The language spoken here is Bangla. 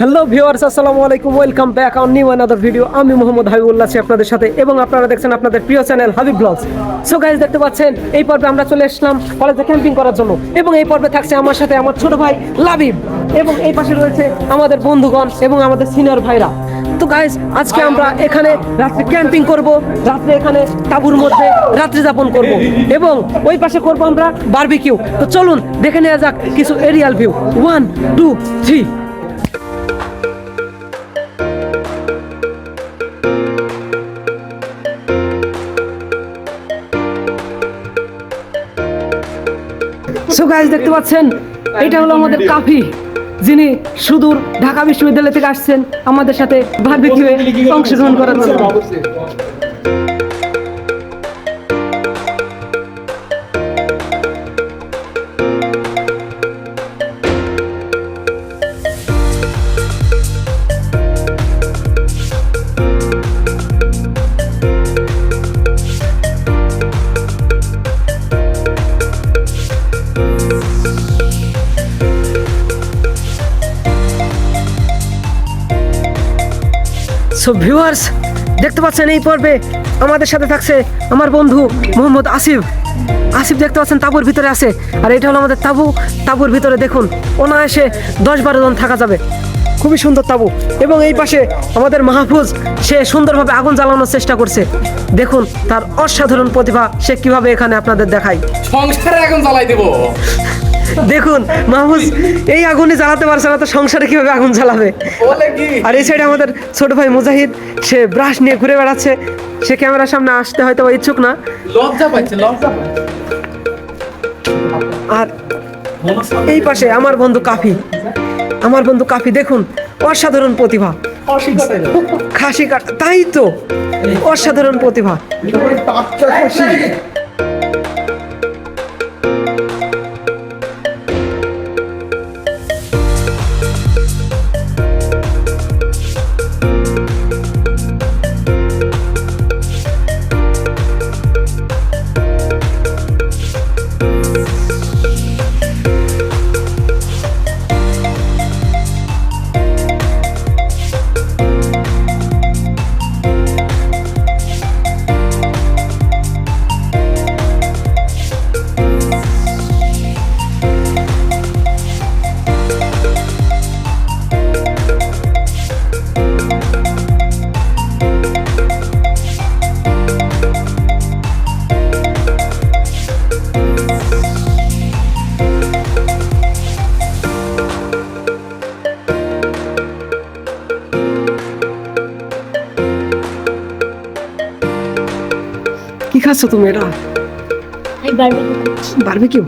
হ্যালো ভিউয়ার্স আসসালামু আলাইকুম welcome back on new another video আমি মোহাম্মদ হাবিবুল্লাহ আছি আপনাদের সাথে এবং আপনারা দেখছেন আপনাদের প্রিয় channel Habib blogs so guys দেখতে পাচ্ছেন, এই পর্বে আমরা চলে এসলাম কলেজে ক্যাম্পিং করার জন্য এবং এই পর্বে থাকছে আমার সাথে আমার ছোট ভাই লাবিব এবং এই পাশে রয়েছে আমাদের বন্ধুগণ এবং আমাদের সিনিয়র ভাইরা। তো গাইজ আজকে আমরা এখানে রাত্রে ক্যাম্পিং করব, রাত্রে এখানে তাঁবুর মধ্যে রাত্রি যাপন করব এবং ওই পাশে করব আমরা বারবিকিউ তো চলুন, দেখে নেওয়া যাক কিছু aerial view one two three so guys দেখতে পাচ্ছেন? এটা হলো আমাদের কাফি, যিনি সুদূর ঢাকা বিশ্ববিদ্যালয় থেকে আসছেন, আমাদের সাথে বারবিকিউয়ে অংশগ্রহণ করার জন্য। সো ভিউয়ার্স দেখতে পাচ্ছেন এই পর্বে আমাদের সাথে থাকছে আমার বন্ধু মোহাম্মদ আসিফ। আসিফ দেখতে পাচ্ছেন তাবুর ভিতরে আছে। আর এটা হলো আমাদের তাবু। তাবুর ভিতরে দেখুন, অনায়াসে দশ বারো জন থাকা যাবে। খুবই সুন্দর তাবু। এবং এই পাশে আমাদের মাহফুজ, সে সুন্দরভাবে আগুন জ্বালানোর চেষ্টা করছে। দেখুন, তার অসাধারণ প্রতিভা সে কীভাবে এখানে আপনাদের দেখায়। সংসারে এখন জ্বালাই দেবো। দেখুন মাহফুজ এই আগুনে জ্বালাতে পারছে না তো সংসারে কীভাবে আগুন জ্বালাবে? আর এই সাইডে আমাদের ছোট ভাই মুজাহিদ সে ব্রাশ নিয়ে ঘুরে বেড়াচ্ছে। সে ক্যামেরার সামনে আসতে হয়তো ইচ্ছুক না। লজ্জা পাচ্ছে লজ্জা আর এই পাশে আমার বন্ধু কাফি। আমার বন্ধু কাফি দেখুন অসাধারণ প্রতিভা। খাসি কাট তাই তো অসাধারণ প্রতিভা। কি খাচ্ছ তুমি এটা? বারবিকিউ?